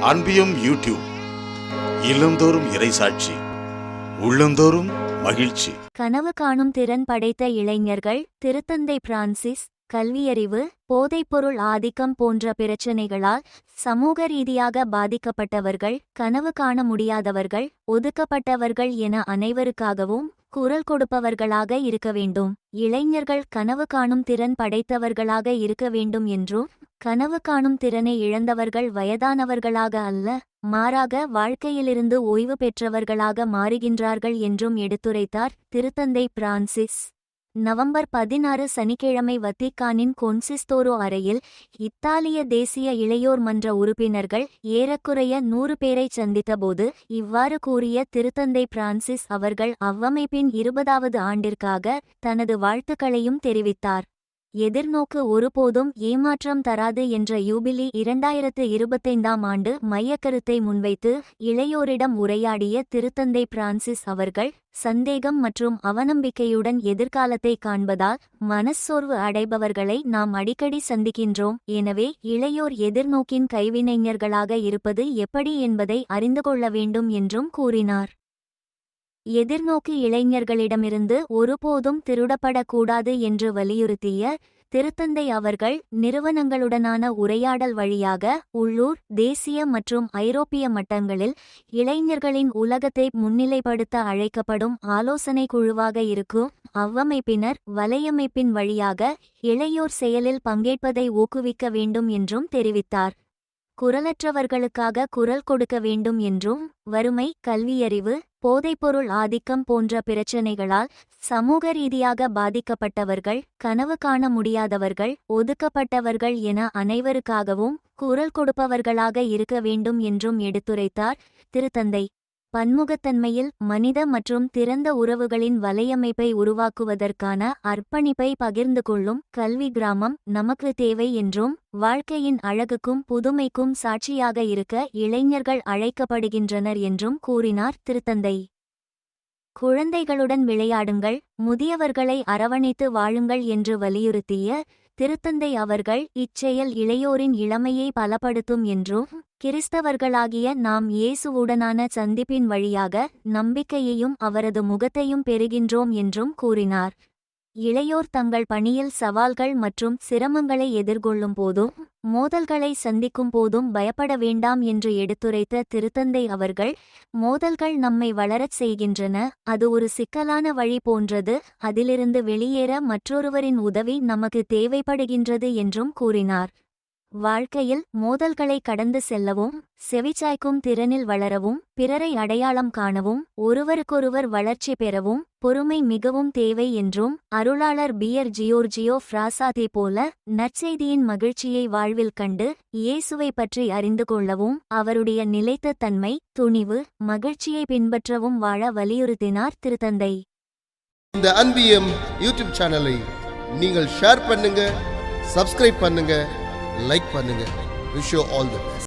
அன்பியும் YouTube இல்லந்தோறும் இறைசாட்சி உள்ளந்தோறும் மகிழ்ச்சி. கனவு காணும் திறன் படைத்த இளைஞர்கள் திருத்தந்தை பிரான்சிஸ் கல்வியறிவு போதைப்பொருள் ஆதிக்கம் போன்ற பிரச்சினைகளால் சமூக ரீதியாக பாதிக்கப்பட்டவர்கள் கனவு காண முடியாதவர்கள் ஒதுக்கப்பட்டவர்கள் என அனைவருக்காகவும் குரல் கொடுப்பவர்களாக இருக்க வேண்டும். இளைஞர்கள் கனவு காணும் திறன் படைத்தவர்களாக இருக்க வேண்டும் என்றும் கனவு காணும் திறனை இழந்தவர்கள் வயதானவர்களாக அல்ல மாறாக வாழ்க்கையிலிருந்து ஓய்வு பெற்றவர்களாக மாறுகின்றார்கள் என்றும் எடுத்துரைத்தார் திருத்தந்தை பிரான்சிஸ். நவம்பர் பதினாறு சனிக்கிழமை வத்திக்கானின் கொன்சிஸ்தோரோ அறையில் இத்தாலிய தேசிய இளையோர் மன்ற உறுப்பினர்கள் ஏறக்குறைய நூறு பேரை சந்தித்தபோது இவ்வாறு கூறிய திருத்தந்தை பிரான்சிஸ் அவர்கள் அவ்வமைப்பின் இருபதாவது ஆண்டிற்காக தனது வாழ்த்துக்களையும் தெரிவித்தார். எதிர்நோக்கு ஒருபோதும் ஏமாற்றம் தராது என்ற யூபிலி இரண்டாயிரத்து இருபத்தைந்தாம் ஆண்டு மையக்கருத்தை முன்வைத்து இளையோரிடம் உரையாடிய திருத்தந்தை பிரான்சிஸ் அவர்கள் சந்தேகம் மற்றும் அவநம்பிக்கையுடன் எதிர்காலத்தை காண்பதால் மனச்சோர்வு அடைபவர்களை நாம் அடிக்கடி சந்திக்கின்றோம். எனவே இளையோர் எதிர்நோக்கின் கைவினைஞர்களாக இருப்பது எப்படி என்பதை அறிந்து கொள்ள வேண்டும் என்றும் கூறினார். எதிர்நோக்கு இளைஞர்களிடமிருந்து ஒருபோதும் திருடப்படக்கூடாது என்று வலியுறுத்திய திருத்தந்தை அவர்கள் நிறுவனங்களுடனான உரையாடல் வழியாக உள்ளூர் தேசிய மற்றும் ஐரோப்பிய மட்டங்களில் இளைஞர்களின் உலகத்தை முன்னிலைப்படுத்த அழைக்கப்படும் ஆலோசனை குழுவாக இருக்கும் அவ்வமைப்பினர் வலையமைப்பின் வழியாக இளையோர் செயலில் பங்கேற்பதை ஊக்குவிக்க வேண்டும் என்றும் தெரிவித்தார். குரலற்றவர்களுக்காக குரல் கொடுக்க வேண்டும் என்றும் வறுமை கல்வியறிவு போதைப்பொருள் ஆதிக்கம் போன்ற பிரச்சினைகளால் சமூக ரீதியாக பாதிக்கப்பட்டவர்கள் கனவு காண முடியாதவர்கள் ஒதுக்கப்பட்டவர்கள் என அனைவருக்காகவும் குரல் கொடுப்பவர்களாக இருக்க வேண்டும் என்றும் எடுத்துரைத்தார் திருத்தந்தை. பன்முகத்தன்மையில் மனித மற்றும் திறந்த உறவுகளின் வலையமைப்பை உருவாக்குவதற்கான அர்ப்பணிப்பை பகிர்ந்து கொள்ளும் கல்வி கிராமம் நமக்கு தேவை என்றும் வாழ்க்கையின் அழகுக்கும் புதுமைக்கும் சாட்சியாக இருக்க இளைஞர்கள் அழைக்கப்படுகின்றனர் என்றும் கூறினார் திருத்தந்தை. குழந்தைகளுடன் விளையாடுங்கள் முதியவர்களை அரவணைத்து வாழுங்கள் என்று வலியுறுத்திய திருத்தந்தை அவர்கள் இச்செயல் இளையோரின் இளமையை பலப்படுத்தும் என்றும் கிறிஸ்தவர்களாகிய நாம் இயேசுவுடனான சந்திப்பின் வழியாக நம்பிக்கையையும் அவரது முகத்தையும் பெறுகின்றோம் என்றும் கூறினார். இளையோர் தங்கள் பணியில் சவால்கள் மற்றும் சிரமங்களை எதிர்கொள்ளும் போதும் மோதல்களை சந்திக்கும் போதும் பயப்பட வேண்டாம் என்று எடுத்துரைத்த திருத்தந்தை அவர்கள் மோதல்கள் நம்மை வளரச் செய்கின்றன அது ஒரு சிக்கலான வழி போன்றது அதிலிருந்து வெளியேற மற்றொருவரின் உதவி நமக்கு தேவைப்படுகின்றது என்றும் கூறினார். வாழ்க்கையில் மோதல்களை கடந்து செல்லவும் செவிச்சாய்க்கும் திறனில் வளரவும் பிறரை அடையாளம் காணவும் ஒருவருக்கொருவர் வளர்ச்சி பெறவும் பொறுமை மிகவும் தேவை என்றும் அருளாளர் பியர் ஜியோர்ஜியோ ஃப்ராசாதே போல நற்செய்தியின் மகிழ்ச்சியை வாழ்வில் கண்டு இயேசுவை பற்றி அறிந்து கொள்ளவும் அவருடைய நிலைத்த தன்மை துணிவு மகிழ்ச்சியை பின்பற்றவும் வாழ வலியுறுத்தினார் திருத்தந்தை. இந்த அன்பியம் யூடியூப் சேனலை நீங்கள் ஷேர் பண்ணுங்க சப்ஸ்கிரைப் பண்ணுங்க லைக் பண்ணுங்க. Wish you all the best